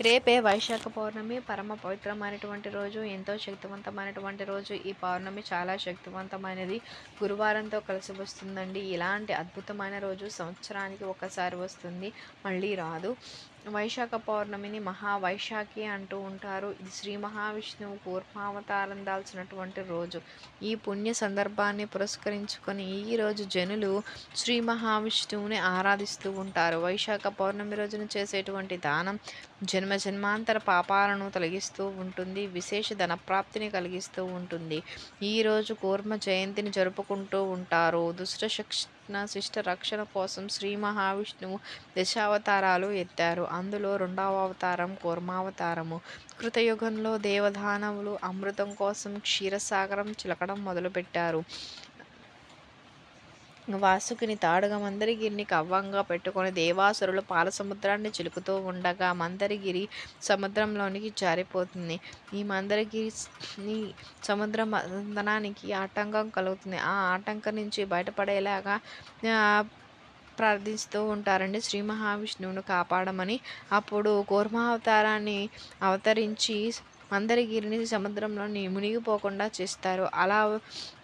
రేపే వైశాఖ పౌర్ణమి పరమ పవిత్రమైనటువంటి రోజు ఎంతో శక్తివంతమైనటువంటి రోజు. ఈ పౌర్ణమి చాలా శక్తివంతమైనది. గురువారంతో కలిసి వస్తుందండి. ఇలాంటి అద్భుతమైన రోజు సంవత్సరానికి ఒకసారి వస్తుంది. మళ్ళీ రాదు. వైశాఖ పౌర్ణమిని మహావైశాఖి అంటూ ఉంటారు. ఇది శ్రీ మహావిష్ణువు కూర్మావతారం దాల్చినటువంటి రోజు. ఈ పుణ్య సందర్భాన్ని పురస్కరించుకొని ఈ రోజు జనులు శ్రీ మహావిష్ణువుని ఆరాధిస్తూ ఉంటారు. వైశాఖ పౌర్ణమి రోజున చేసేటువంటి దానం జన్మ జన్మాంతర పాపాలను తొలగిస్తూ ఉంటుంది. విశేష ధనప్రాప్తిని కలిగిస్తూ ఉంటుంది. ఈరోజు కూర్మ జయంతిని జరుపుకుంటూ ఉంటారు. దుష్ట శిష్ట రక్షణ కోసం శ్రీ మహావిష్ణువు దశావతారాలు ఎత్తారు. అందులో రెండవ అవతారం కూర్మావతారము. కృతయుగంలో దేవదానవులు అమృతం కోసం క్షీరసాగరం చిలకడం మొదలుపెట్టారు. వాసుకిని తాడుగా మందరగిరిని కవ్వంగా పెట్టుకొని దేవాసురులు పాల సముద్రాన్ని చిలుకుతూ ఉండగా మందరగిరి సముద్రంలోనికి జారిపోతుంది. ఈ మందరగిరి సముద్ర మందనానికి ఆటంకం కలుగుతుంది. ఆ ఆటంకం నుంచి బయటపడేలాగా ప్రార్థిస్తూ ఉంటారండి. శ్రీ మహావిష్ణువును కాపాడమని. అప్పుడు కూర్మావతారాన్ని అవతరించి మందరగిరిని సముద్రంలో మునిగిపోకుండా చేస్తారు. అలా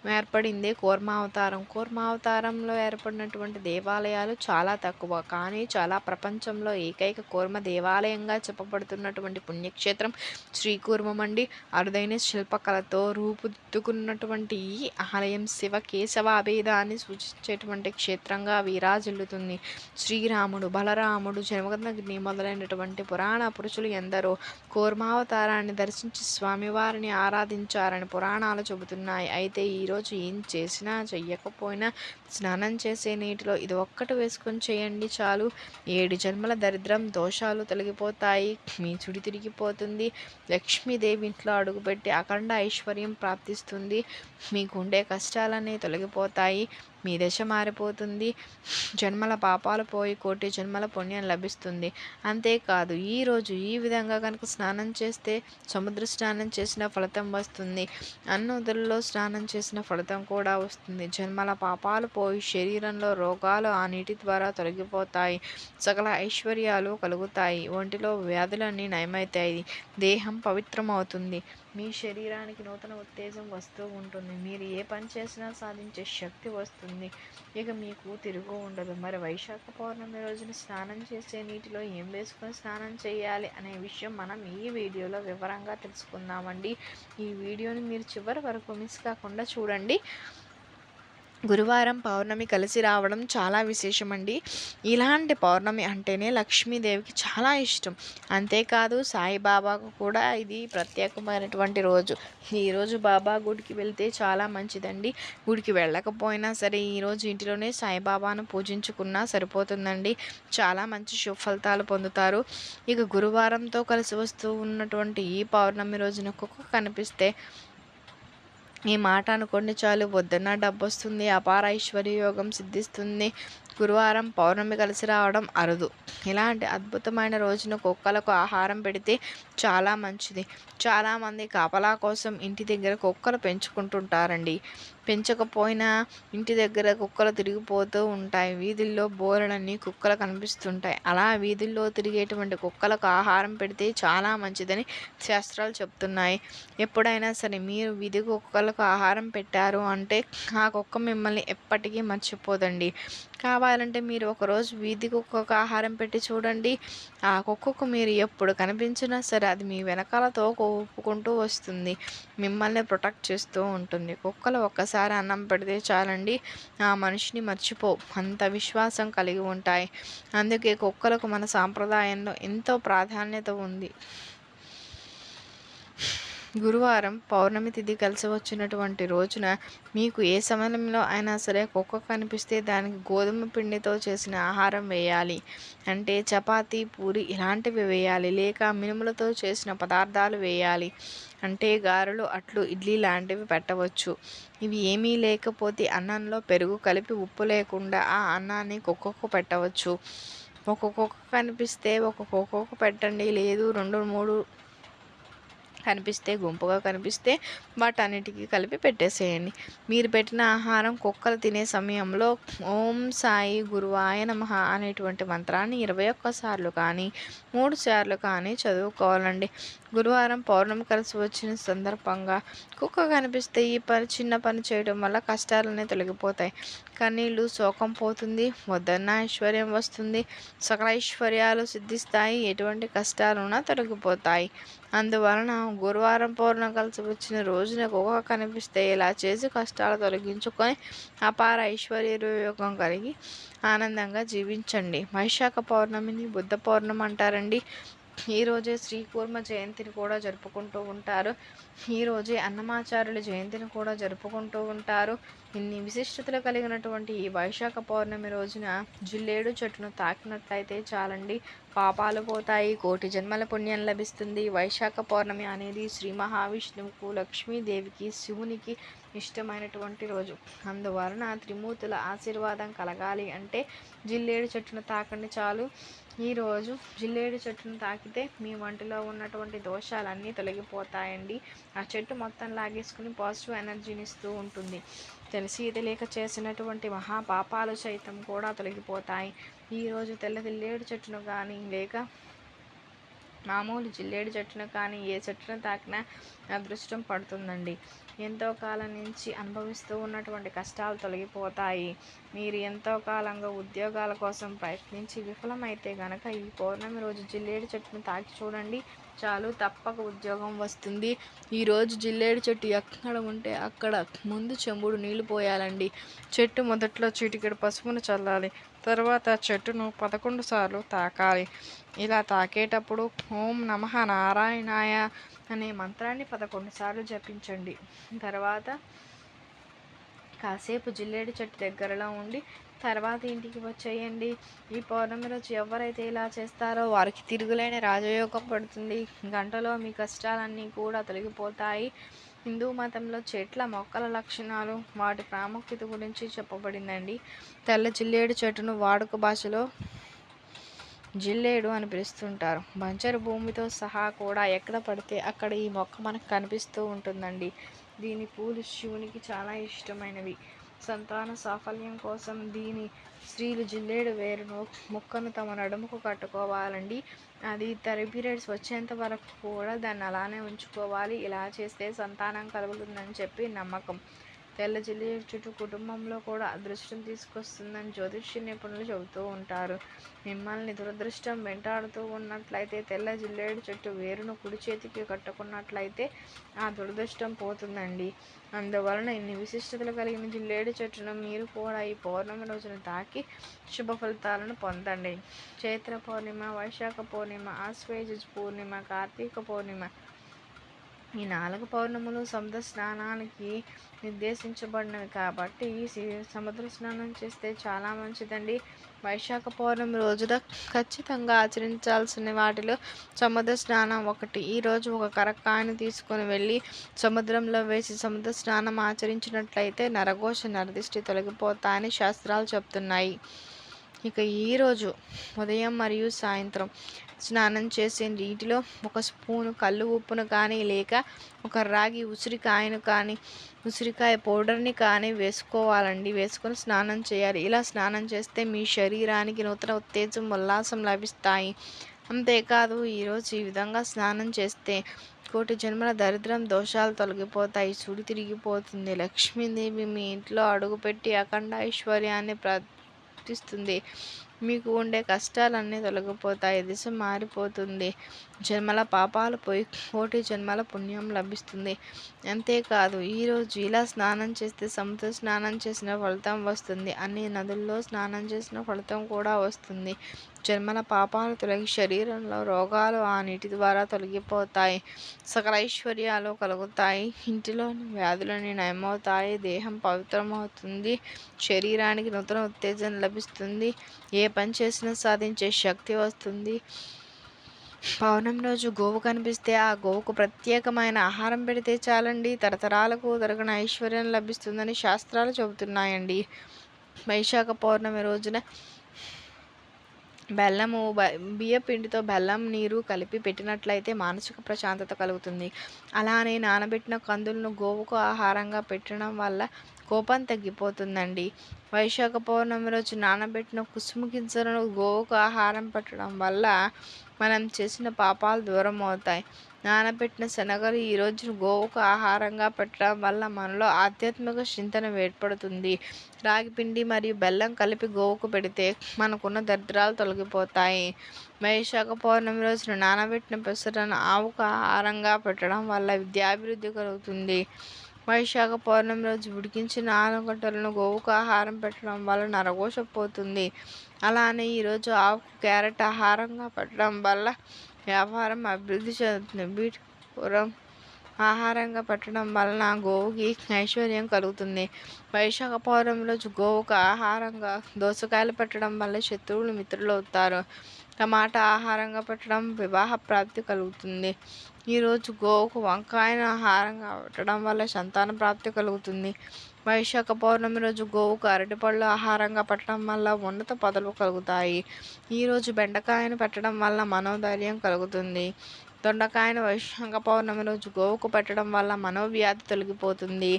ఏర్పడిందే కూర్మావతారం. కూర్మావతారంలో ఏర్పడినటువంటి దేవాలయాలు చాలా తక్కువ. కానీ చాలా ప్రపంచంలో ఏకైక కూర్మ దేవాలయంగా చెప్పబడుతున్నటువంటి పుణ్యక్షేత్రం శ్రీకూర్మమండి. అరుదైన శిల్పకళతో రూపుదిద్దుకున్నటువంటి ఈ ఆలయం శివ కేశవ అభేదాన్ని సూచించేటువంటి క్షేత్రంగా విరాజిల్లుతుంది. శ్రీరాముడు బలరాముడు జనమగ్ని మొదలైనటువంటి పురాణ పురుషులు ఎందరో కూర్మావతారాన్ని దర్శించి స్వామివారిని ఆరాధించారని పురాణాలు చెబుతున్నాయి. అయితే ఈ ఈరోజు ఏం చేసినా చెయ్యకపోయినా స్నానం చేసే నీటిలో ఇది ఒక్కటి వేసుకొని చేయండి చాలు. ఏడు జన్మల దరిద్రం దోషాలు తొలగిపోతాయి. మీ చుడి తిరిగిపోతుంది. లక్ష్మీదేవి ఇంట్లో అడుగుపెట్టి అఖండ ఐశ్వర్యం ప్రాప్తిస్తుంది. మీకు ఉండే కష్టాలన్నీ తొలగిపోతాయి. మీ దశ మారిపోతుంది. జన్మల పాపాలు పోయి కోటి జన్మల పుణ్యం లభిస్తుంది. అంతేకాదు ఈరోజు ఈ విధంగా కనుక స్నానం చేస్తే సముద్ర స్నానం చేసిన ఫలితం వస్తుంది. అన్నదుల్లో స్నానం చేసిన ఫలితం కూడా వస్తుంది. జన్మల పాపాలు పోయి శరీరంలో రోగాలు ఆ నీటి ద్వారా తొలగిపోతాయి. సకల ఐశ్వర్యాలు కలుగుతాయి. ఒంటిలో వ్యాధులన్నీ నయమవుతాయి దేహం పవిత్రమవుతుంది. మీ శరీరానికి నూతన ఉత్తేజం వస్తూ ఉంటుంది. మీరు ఏ పని చేసినా సాధించే శక్తి వస్తుంది. ఇక మీకు తిరుగు ఉండదు. మరి వైశాఖ పౌర్ణమి రోజున స్నానం చేసే నీటిలో ఏం వేసుకొని స్నానం చేయాలి అనే విషయం మనం ఈ వీడియోలో వివరంగా తెలుసుకుందామండి. ఈ వీడియోని మీరు చివరి వరకు మిస్ కాకుండా చూడండి. గురువారం పౌర్ణమి కలిసి రావడం చాలా విశేషమండి. ఇలాంటి పౌర్ణమి అంటేనే లక్ష్మీదేవికి చాలా ఇష్టం. అంతేకాదు సాయిబాబాకు కూడా ఇది ప్రత్యేకమైనటువంటి రోజు. ఈరోజు బాబా గుడికి వెళ్తే చాలా మంచిదండి. గుడికి వెళ్ళకపోయినా సరే ఈరోజు ఇంటిలోనే సాయిబాబాను పూజించుకున్నా సరిపోతుందండి. చాలా మంచి సుఫలితాలు పొందుతారు. ఇక గురువారంతో కలిసి వస్తూ ఉన్నటువంటి ఈ పౌర్ణమి రోజున కుక్క కనిపిస్తే ఈ మాట అనుకోండి చాలు వద్దన్న డబ్బు వస్తుంది అపార ఐశ్వర్య యోగం సిద్ధిస్తుంది. గురువారం పౌర్ణమి కలిసి రావడం అరుదు. ఇలాంటి అద్భుతమైన రోజున కుక్కలకు ఆహారం పెడితే చాలా మంచిది. చాలామంది కాపలా కోసం ఇంటి దగ్గర కుక్కలు పెంచుకుంటుంటారండి. పెంచకపోయినా ఇంటి దగ్గర కుక్కలు తిరిగిపోతూ ఉంటాయి. వీధుల్లో బోరలన్నీ కుక్కలు కనిపిస్తుంటాయి. అలా వీధుల్లో తిరిగేటువంటి కుక్కలకు ఆహారం పెడితే చాలా మంచిదని శాస్త్రాలు చెప్తున్నాయి. ఎప్పుడైనా సరే మీరు వీధి కుక్కలకు ఆహారం పెట్టారు అంటే ఆ కుక్క మిమ్మల్ని ఎప్పటికీ మర్చిపోదండి. కావాలంటే మీరు ఒకరోజు వీధి కుక్కకు ఆహారం పెట్టి చూడండి. ఆ కుక్కకు మీరు ఎప్పుడు కనిపించినా సరే అది మీ వెనకాలతో ఒప్పుకుంటూ వస్తుంది. మిమ్మల్ని ప్రొటెక్ట్ చేస్తూ ఉంటుంది. కుక్కలు ఒక్కసారి అన్నం పెడితే చాలండి. ఆ మనిషిని మర్చిపో. అంత విశ్వాసం కలిగి ఉంటాయి. అందుకే కుక్కలకు మన సాంప్రదాయంలో ఎంతో ప్రాధాన్యత ఉంది. గురువారం పౌర్ణమి తిథి కలిసి వచ్చినటువంటి రోజున మీకు ఏ సమయంలో అయినా సరే కుక్క కనిపిస్తే దానికి గోధుమ పిండితో చేసిన ఆహారం వేయాలి. అంటే చపాతి పూరి ఇలాంటివి వేయాలి. లేక మినుములతో చేసిన పదార్థాలు వేయాలి. అంటే గారెలు అట్లు ఇడ్లీ లాంటివి పెట్టవచ్చు. ఇవి ఏమీ లేకపోతే అన్నంలో పెరుగు కలిపి ఉప్పు లేకుండా ఆ అన్నాన్ని కుక్కకు పెట్టవచ్చు. ఒక కుక్క కనిపిస్తే ఒక కుక్కకు పెట్టండి. లేదు రెండు మూడు కనిపిస్తే గుంపుగా కనిపిస్తే వాటన్నిటికీ కలిపి పెట్టేసేయండి. మీరు పెట్టిన ఆహారం కుక్కలు తినే సమయంలో ఓం సాయి గురువాయ నమ అనేటువంటి మంత్రాన్ని ఇరవై ఒక్కసార్లు కానీ మూడు సార్లు కానీ చదువుకోవాలండి. గురువారం పౌర్ణమి కలిసి వచ్చిన సందర్భంగా కుక్క కనిపిస్తే ఈ పని చిన్న పని చేయడం వల్ల కష్టాలన్నీ తొలగిపోతాయి. కన్నీళ్ళు శోకం పోతుంది వద్దన్న ఐశ్వర్యం వస్తుంది. సకల ఐశ్వర్యాలు సిద్ధిస్తాయి ఎటువంటి కష్టాలున్నా తొలగిపోతాయి. అందువలన గురువారం పౌర్ణం కలిసి వచ్చిన రోజున కుక్క కనిపిస్తే ఇలా చేసి కష్టాలు తొలగించుకొని అపార ఐశ్వర్యయోగం కలిగి ఆనందంగా జీవించండి. వైశాఖ పౌర్ణమిని బుద్ధ పౌర్ణమి అంటారండి. ఈరోజే శ్రీకూర్మ జయంతిని కూడా జరుపుకుంటూ ఉంటారు. ఈరోజే అన్నమాచార్యుల జయంతిని కూడా జరుపుకుంటూ ఉంటారు. ఇన్ని విశిష్టతలు కలిగినటువంటి ఈ వైశాఖ పౌర్ణమి రోజున జిల్లేడు చెట్టును తాకినట్లయితే చాలండి. పాపాలు పోతాయి కోటి జన్మల పుణ్యం లభిస్తుంది. వైశాఖ పౌర్ణమి అనేది శ్రీ మహావిష్ణువుకు లక్ష్మీదేవికి శివునికి ఇష్టమైనటువంటి రోజు. అందువలన త్రిమూర్తుల ఆశీర్వాదం కలగాలి అంటే జిల్లేడు చెట్టును తాకండి చాలు. ఈరోజు జిల్లేడు చెట్టును తాకితే మీ వంటిలో ఉన్నటువంటి దోషాలన్నీ తొలగిపోతాయండి. ఆ చెట్టు మొత్తం లాగేసుకుని పాజిటివ్ ఎనర్జీని ఇస్తూ ఉంటుంది. తెలిసి తెలియక చేసినటువంటి మహాపాపాలు సైతం కూడా తొలగిపోతాయి. ఈరోజు తెల్ల జిల్లేడు చెట్టును కానీ లేక మామూలు జిల్లేడు చెట్టును కానీ ఏ చెట్టును తాకినా అదృష్టం పడుతుందండి. ఎంతో కాలం నుంచి అనుభవిస్తూ ఉన్నటువంటి కష్టాలు తొలగిపోతాయి. మీరు ఎంతో కాలంగా ఉద్యోగాల కోసం ప్రయత్నించి విఫలమైతే కనుక ఈ పౌర్ణమి రోజు జిల్లేడు చెట్టును తాకి చూడండి. చాలు తప్పక ఉద్యోగం వస్తుంది. ఈరోజు జిల్లేడు చెట్టు ఎక్కడ ఉంటే అక్కడ ముందు చెంబుడు నీళ్ళు పోయాలండి. చెట్టు మొదట్లో చిటికెడు పసుపును చల్లాలి. తర్వాత చెట్టును పదకొండు సార్లు తాకాలి. ఇలా తాకేటప్పుడు ఓం నమ నారాయణాయ అనే మంత్రాన్ని పదకొండు సార్లు జపించండి. తర్వాత కాసేపు జిల్లేడు చెట్టు దగ్గరలో ఉండి తర్వాత ఇంటికి వచ్చేయండి. ఈ పౌర్ణమి రోజు ఎవరైతే ఇలా చేస్తారో వారికి తిరుగులేని రాజయోగం పడుతుంది. గంటలో మీ కష్టాలన్నీ కూడా తొలగిపోతాయి. హిందూ మతంలో చెట్ల మొక్కల లక్షణాలు వాటి ప్రాముఖ్యత గురించి చెప్పబడిందండి. తెల్ల జిల్లేడు చెట్టును వాడుక భాషలో జిల్లేడు అని పిలుస్తుంటారు. బంజరు భూమితో సహా కూడా ఎక్కడ పడితే అక్కడ ఈ మొక్క మనకు కనిపిస్తూ ఉంటుందండి. దీని పూలు శివునికి చాలా ఇష్టమైనవి. సంతాన సాఫల్యం కోసం దీని స్త్రీలు జిల్లేడు వేరును ముక్కను తమ నడుముకు కట్టుకోవాలండి. అది తరి పీరియడ్స్ వచ్చేంత వరకు కూడా దాన్ని అలానే ఉంచుకోవాలి. ఇలా చేస్తే సంతానం కలుగుతుందని చెప్పి నమ్మకం. తెల్ల జిల్లేడు చుట్టూ కుటుంబంలో కూడా అదృష్టం తీసుకొస్తుందని జ్యోతిష్య నిపుణులు చెబుతూ ఉంటారు. మిమ్మల్ని దురదృష్టం వెంటాడుతూ ఉన్నట్లయితే తెల్ల జిల్లేడు చెట్టు వేరును కుడి చేతికి కట్టుకున్నట్లయితే ఆ దురదృష్టం పోతుందండి. అందువలన ఇన్ని విశిష్టతలు కలిగిన జిల్లేడు చెట్టును మీరు కూడా ఈ పౌర్ణమి రోజున తాకి శుభ ఫలితాలను పొందండి. చైత్ర పౌర్ణిమ వైశాఖ పౌర్ణిమ ఆశ్వేజ పూర్ణిమ కార్తీక పౌర్ణిమ ఈ నాలుగు పౌర్ణములు సముద్ర స్నానానికి నిర్దేశించబడినవి కాబట్టి సముద్ర స్నానం చేస్తే చాలా మంచిదండి. వైశాఖ పౌర్ణమి రోజున ఖచ్చితంగా ఆచరించాల్సిన వాటిలో సముద్ర స్నానం ఒకటి. ఈరోజు ఒక కరక్కాయను తీసుకొని వెళ్ళి సముద్రంలో వేసి సముద్ర స్నానం ఆచరించినట్లయితే నరఘోష నరదిష్టి తొలగిపోతాయని శాస్త్రాలు చెప్తున్నాయి. ఇక ఈరోజు ఉదయం మరియు సాయంత్రం స్నానం చేసే నీటిలో ఒక స్పూను కళ్ళు ఉప్పును కానీ లేక ఒక రాగి ఉసిరికాయను కానీ ఉసిరికాయ పౌడర్ని కానీ వేసుకోవాలండి. వేసుకొని స్నానం చేయాలి. ఇలా స్నానం చేస్తే మీ శరీరానికి నూతన ఉత్తేజం ఉల్లాసం లభిస్తాయి. అంతేకాదు ఈరోజు ఈ విధంగా స్నానం చేస్తే కోటి జన్మల దరిద్రం దోషాలు తొలగిపోతాయి సుడి తిరిగిపోతుంది. లక్ష్మీదేవి మీ ఇంట్లో అడుగుపెట్టి అఖండ ఐశ్వర్యాన్ని ప్రాప్తిస్తుంది మీకు ఉండే కష్టాలన్నీ తొలగిపోతాయి. దిశ మారిపోతుంది. జన్మల పాపాలు పోయి కోటి జన్మల పుణ్యం లభిస్తుంది. అంతేకాదు ఈరోజు ఇలా స్నానం చేస్తే సముద్ర స్నానం చేసిన ఫలితం వస్తుంది. అన్ని నదుల్లో స్నానం చేసిన ఫలితం కూడా వస్తుంది. జన్మల పాపాలు తొలగి శరీరంలో రోగాలు ఆ నీటి ద్వారా తొలగిపోతాయి. సకల ఐశ్వర్యాలు కలుగుతాయి. ఇంటిలోని వ్యాధులని నయమవుతాయి. దేహం పవిత్రమవుతుంది. శరీరానికి నూతన ఉత్తేజం లభిస్తుంది. ఏ పని చేసినా సాధించే శక్తి వస్తుంది. పౌర్ణం రోజు గోవు కనిపిస్తే ఆ గోవుకు ప్రత్యేకమైన ఆహారం పెడితే చాలండి. తరతరాలకు దొరకని ఐశ్వర్యం లభిస్తుందని శాస్త్రాలు చెబుతున్నాయండి. వైశాఖ పౌర్ణమి రోజున బెల్లము బియ్యపిండితో బియ్యం పిండితో బెల్లం నీరు కలిపి పెట్టినట్లయితే మానసిక ప్రశాంతత కలుగుతుంది. అలానే నానబెట్టిన కందులను గోవుకు ఆహారంగా పెట్టడం వల్ల కోపం తగ్గిపోతుందండి. వైశాఖ పౌర్ణమి రోజు నానబెట్టిన కుసుమ గింజలను గోవుకు ఆహారం పెట్టడం వల్ల మనం చేసిన పాపాలు దూరం అవుతాయి నానబెట్టిన శనగలు ఈ రోజు గోవుకు ఆహారంగా పెట్టడం వల్ల మనలో ఆధ్యాత్మిక చింతన ఏర్పడుతుంది. రాగి పిండి మరియు బెల్లం కలిపి గోవుకు పెడితే మనకున్న దరిద్రాలు తొలగిపోతాయి. వైశాఖ పౌర్ణమి రోజున నానబెట్టిన పెసరను ఆవుకు ఆహారంగా పెట్టడం వల్ల విద్యాభివృద్ధి కలుగుతుంది. వైశాఖ పౌర్ణమి రోజు ఉడికించిన ఆనగడ్డలను గోవుకు ఆహారం పెట్టడం వల్ల నరగోషపోతుంది అలానే ఈరోజు ఆవుకు క్యారెట్ ఆహారంగా పెట్టడం వల్ల వ్యాపారం అభివృద్ధి చెందుతుంది. బీట్ పురం ఆహారంగా పెట్టడం వలన గోవుకి ఐశ్వర్యం కలుగుతుంది. వైశాఖ పౌర్ణమి గోవుకు ఆహారంగా దోసకాయలు పెట్టడం వల్ల శత్రువులు మిత్రులు అవుతారు. టమాటా ఆహారంగా పెట్టడం వివాహ ప్రాప్తి కలుగుతుంది. ఈరోజు గోవుకు వంకాయను ఆహారంగా పెట్టడం వల్ల సంతాన ప్రాప్తి కలుగుతుంది. వైశాఖ పౌర్ణమి రోజు గోవుకు అరటిపళ్ళు ఆహారంగా పెట్టడం వల్ల ఉన్నత పదవులు కలుగుతాయి. ఈరోజు బెండకాయను పెట్టడం వల్ల మనోధైర్యం కలుగుతుంది. దొండకాయను వైశాఖ పౌర్ణమి రోజు గోవుకు పెట్టడం వల్ల మనోవ్యాధి తొలగిపోతుంది.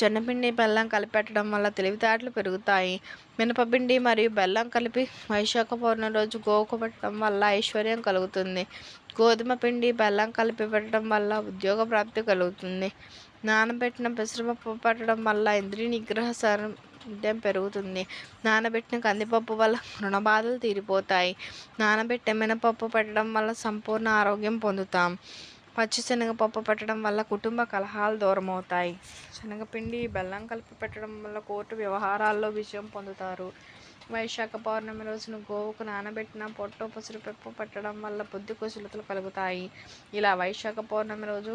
జొన్నపిండి బెల్లం కలిపెట్టడం వల్ల తెలివితేటలు పెరుగుతాయి. మినపపిండి మరియు బెల్లం కలిపి వైశాఖ పౌర్ణమి రోజు గోవుకు పెట్టడం వల్ల ఐశ్వర్యం కలుగుతుంది. గోధుమ పిండి బెల్లం కలిపి పెట్టడం వల్ల ఉద్యోగ ప్రాప్తి కలుగుతుంది. నానబెట్టిన పెసరపప్పు పెట్టడం వల్ల ఇంద్రియ నిగ్రహ సామర్థ్యం పెరుగుతుంది. నానబెట్టిన కందిపప్పు వల్ల రుణబాధలు తీరిపోతాయి. నానబెట్టిన మినపప్పు పెట్టడం వల్ల సంపూర్ణ ఆరోగ్యం పొందుతాం. పచ్చిశనగపప్పు పెట్టడం వల్ల కుటుంబ కలహాలు దూరమవుతాయి. శనగపిండి బెల్లం కలిపి పెట్టడం వల్ల కోర్టు వ్యవహారాల్లో విజయం పొందుతారు. వైశాఖ పౌర్ణమి రోజున గోవుకు నానబెట్టిన పొట్టు పసురుపెప్పు పెట్టడం వల్ల బుద్ధి కుశలతలు కలుగుతాయి. ఇలా వైశాఖ పౌర్ణమి రోజు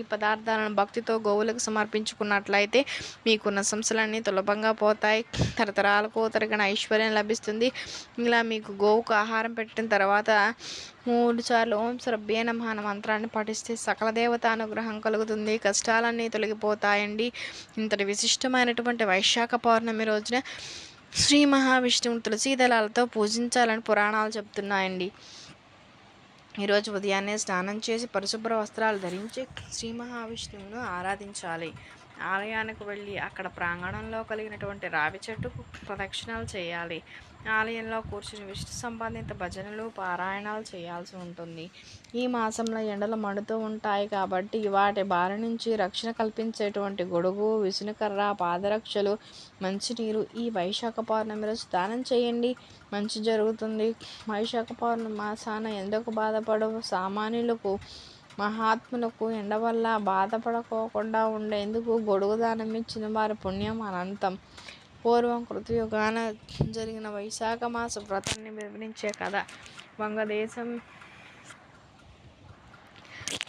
ఈ పదార్థాలను భక్తితో గోవులకు సమర్పించుకున్నట్లయితే మీకున్న సమస్యలన్నీ సులభంగా పోతాయి. తరతరాలకు తరగిన ఐశ్వర్యం లభిస్తుంది. ఇలా మీకు గోవుకు ఆహారం పెట్టిన తర్వాత మూడు సార్లు ఓం శ్రభ్యే నమ అన్న మంత్రాన్ని పఠిస్తే సకల దేవత అనుగ్రహం కలుగుతుంది. కష్టాలన్నీ తొలగిపోతాయండి. ఇంతటి విశిష్టమైనటువంటి వైశాఖ పౌర్ణమి రోజున శ్రీ మహావిష్ణువు తులసీదళాలతో పూజించాలని పురాణాలు చెప్తున్నాయండి. ఈరోజు ఉదయాన్నే స్నానం చేసి పరిశుభ్ర వస్త్రాలు ధరించి శ్రీ మహావిష్ణువును ఆరాధించాలి. ఆలయానికి వెళ్ళి అక్కడ ప్రాంగణంలో కలిగినటువంటి రావి చెట్టుకు ప్రదక్షిణాలు చేయాలి. ఆలయంలో కూర్చుని విష్ణు సంబంధిత భజనలు పారాయణాలు చేయాల్సి ఉంటుంది. ఈ మాసంలో ఎండలు మండుతూ ఉంటాయి కాబట్టి వాటి బారి నుంచి రక్షణ కల్పించేటువంటి గొడుగు విసునకర్ర పాదరక్షలు మంచినీరు ఈ వైశాఖ పౌర్ణమి రోజు దానం చేయండి. మంచి జరుగుతుంది. వైశాఖ పౌర్ణమి మాసాన ఎందుకు బాధపడు సామాన్యులకు మహాత్ములకు ఎండ వల్ల బాధపడకోకుండా ఉండేందుకు గొడుగు దానం ఇచ్చిన వారి పుణ్యం అనంతం. పూర్వం కృతయుగాన జరిగిన వైశాఖ మాస వ్రతాన్ని వివరించే కథ. వంగదేశం.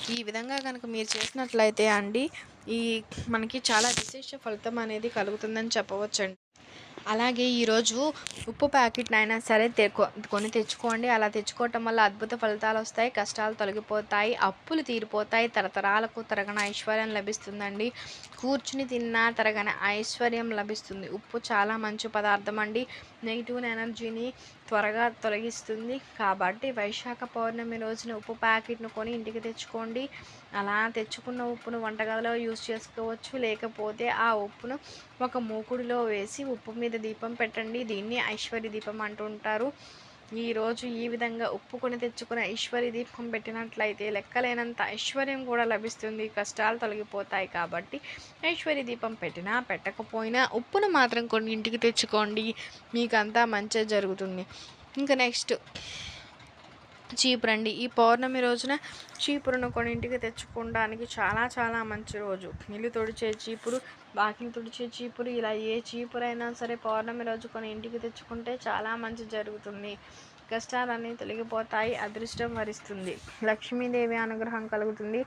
ఈ విధంగా కనుక మీరు చేసినట్లయితే అండి ఈ మనకి చాలా విశేష ఫలితం అనేది కలుగుతుందని చెప్పవచ్చండి. అలాగే ఈరోజు ఉప్పు ప్యాకెట్ అయినా సరే కొని తెచ్చుకోండి. అలా తెచ్చుకోవటం వల్ల అద్భుత ఫలితాలు వస్తాయి. కష్టాలు తొలగిపోతాయి. అప్పులు తీరిపోతాయి. తరతరాలకు తరగని ఐశ్వర్యం లభిస్తుందండి. కూర్చుని తిన్నా తరగని ఐశ్వర్యం లభిస్తుంది. ఉప్పు చాలా మంచి పదార్థం అండి. నెగిటివ్ ఎనర్జీని త్వరగా తొలగిస్తుంది. కాబట్టి వైశాఖ పౌర్ణమి రోజున ఉప్పు ప్యాకెట్ను కొని ఇంటికి తెచ్చుకోండి. అలా తెచ్చుకున్న ఉప్పును వంటగదిలో యూజ్ చేసుకోవచ్చు. లేకపోతే ఆ ఉప్పును ఒక మూకుడిలో వేసి ఉప్పు మీద దీపం పెట్టండి. దీన్ని ఐశ్వర్య దీపం అంటుంటారు. ఈరోజు ఈ విధంగా ఉప్పుకొని తెచ్చుకున్న ఈశ్వరి దీపం పెట్టినట్లయితే లెక్కలేనంత ఐశ్వర్యం కూడా లభిస్తుంది. కష్టాలు తొలగిపోతాయి కాబట్టి ఐశ్వర్య దీపం పెట్టినా పెట్టకపోయినా ఉప్పును మాత్రం కొన్ని ఇంటికి తెచ్చుకోండి. మీకంతా మంచి జరుగుతుంది. ఇంకా నెక్స్ట్. చీపురండి. ఈ పౌర్ణమి రోజున చీపురును కొన్నింటికి తెచ్చుకోవడానికి చాలా చాలా మంచి రోజు. ఇల్లు తుడిచే చీపురు బాకిని తుడిచే చీపురు ఇలా ఏ చీపురైనా సరే పౌర్ణమి రోజు కొన్ని ఇంటికి తెచ్చుకుంటే చాలా మంచి జరుగుతుంది. కష్టాలన్నీ తొలగిపోతాయి అదృష్టం వరిస్తుంది. లక్ష్మీదేవి అనుగ్రహం కలుగుతుంది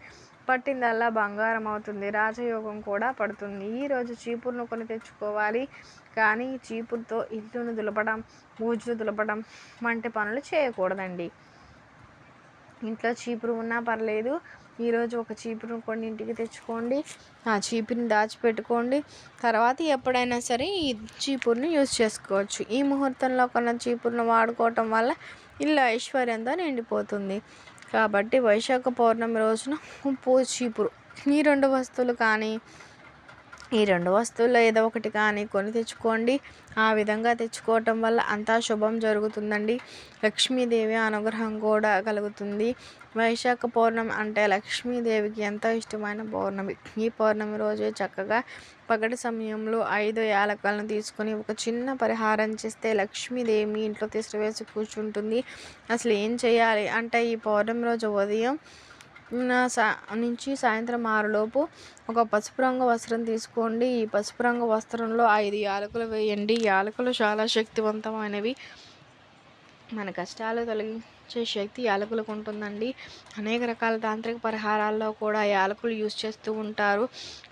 పట్టిందల్లా బంగారం అవుతుంది రాజయోగం కూడా పడుతుంది. ఈరోజు చీపురును కొని తెచ్చుకోవాలి కానీ చీపురుతో ఇల్లును దులపడం బూజులు దులపడం వంటి పనులు చేయకూడదండి. ఇంట్లో చీపురు ఉన్నా పర్లేదు. ఈరోజు ఒక చీపురు కొన్ని ఇంటికి తెచ్చుకోండి. ఆ చీపురుని దాచిపెట్టుకోండి. తర్వాత ఎప్పుడైనా సరే ఈ చీపురుని యూజ్ చేసుకోవచ్చు. ఈ ముహూర్తంలో కొన్న చీపురును వాడుకోవటం వల్ల ఇల్లు ఐశ్వర్యంతో నిండిపోతుంది. కాబట్టి వైశాఖ పౌర్ణమి రోజున ఉప్పు చీపురు. ఈ రెండు వస్తువులు కానీ ఈ రెండు వస్తువుల్లో ఏదో ఒకటి కానీ కొని తెచ్చుకోండి. ఆ విధంగా తెచ్చుకోవటం వల్ల అంతా శుభం జరుగుతుందండి. లక్ష్మీదేవి అనుగ్రహం కూడా కలుగుతుంది. వైశాఖ పౌర్ణమి అంటే లక్ష్మీదేవికి ఎంతో ఇష్టమైన పౌర్ణమి. ఈ పౌర్ణమి రోజు చక్కగా పగటి సమయంలో ఐదు యాలకలను తీసుకొని ఒక చిన్న పరిహారం చేస్తే లక్ష్మీదేవి మీ ఇంట్లో తీసుకువేసి కూర్చుంటుంది. అసలు ఏం చేయాలి? అంటే ఈ పౌర్ణమి రోజు ఉదయం సా నుంచి సాయంత్రం ఆరులోపు ఒక పసుపు రంగు వస్త్రం తీసుకోండి. ఈ పసుపు రంగు వస్త్రంలో ఐదు యాలకులు వేయండి. యాలకులు చాలా శక్తివంతమైనవి. మన కష్టాలు తొలగించే శక్తి యాలకులకు ఉంటుందండి. అనేక రకాల తాంత్రిక పరిహారాల్లో కూడా యాలకులు యూజ్ చేస్తూ ఉంటారు.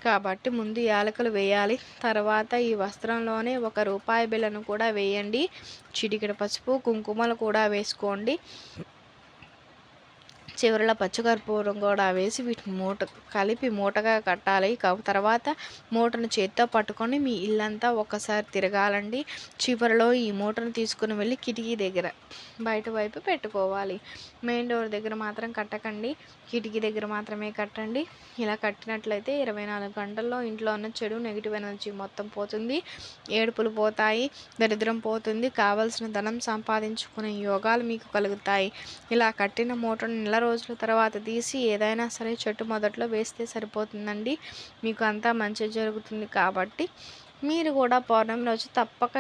కాబట్టి ముందు యాలకులు వేయాలి. తర్వాత ఈ వస్త్రంలోనే ఒక రూపాయి బిళ్ళను కూడా వేయండి. చిటికెడ పసుపు కుంకుమలు కూడా వేసుకోండి. చివరిలో పచ్చికర్పూరం కూడా వేసి వీటిని మూట కలిపి మూటగా కట్టాలి. తర్వాత మూటను చేత్తో పట్టుకొని మీ ఇల్లంతా ఒక్కసారి తిరగాలండి. చివరిలో ఈ మూటను తీసుకుని వెళ్ళి కిటికీ దగ్గర బయట వైపు పెట్టుకోవాలి. మెయిన్ డోర్ దగ్గర మాత్రం కట్టకండి. కిటికీ దగ్గర మాత్రమే కట్టండి. ఇలా కట్టినట్లయితే ఇరవై నాలుగు గంటల్లో ఇంట్లో ఉన్న చెడు నెగిటివ్ ఎనర్జీ మొత్తం పోతుంది. ఏడుపులు పోతాయి దరిద్రం పోతుంది. కావలసిన ధనం సంపాదించుకునే యోగాలు మీకు కలుగుతాయి. ఇలా కట్టిన మూటను నెల రోజుల తర్వాత తీసి ఏదైనా సరే చెట్టు మొదట్లో వేస్తే సరిపోతుందండి. మీకు అంతా మంచి జరుగుతుంది కాబట్టి మీరు కూడా పౌర్ణమి రోజు తప్పక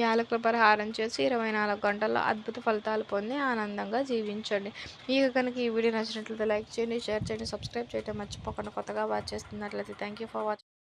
యాలకుల పరిహారం చేసి ఇరవై నాలుగు గంటల్లో అద్భుత ఫలితాలు పొంది ఆనందంగా జీవించండి. మీకు కనుక ఈ వీడియో నచ్చినట్లయితే లైక్ చేయండి షేర్ చేయండి సబ్స్క్రైబ్ చేయడం మర్చిపోకుండా కొత్తగా వాచ్ చేస్తున్నట్లయితే థ్యాంక్ యూ ఫర్ వాచింగ్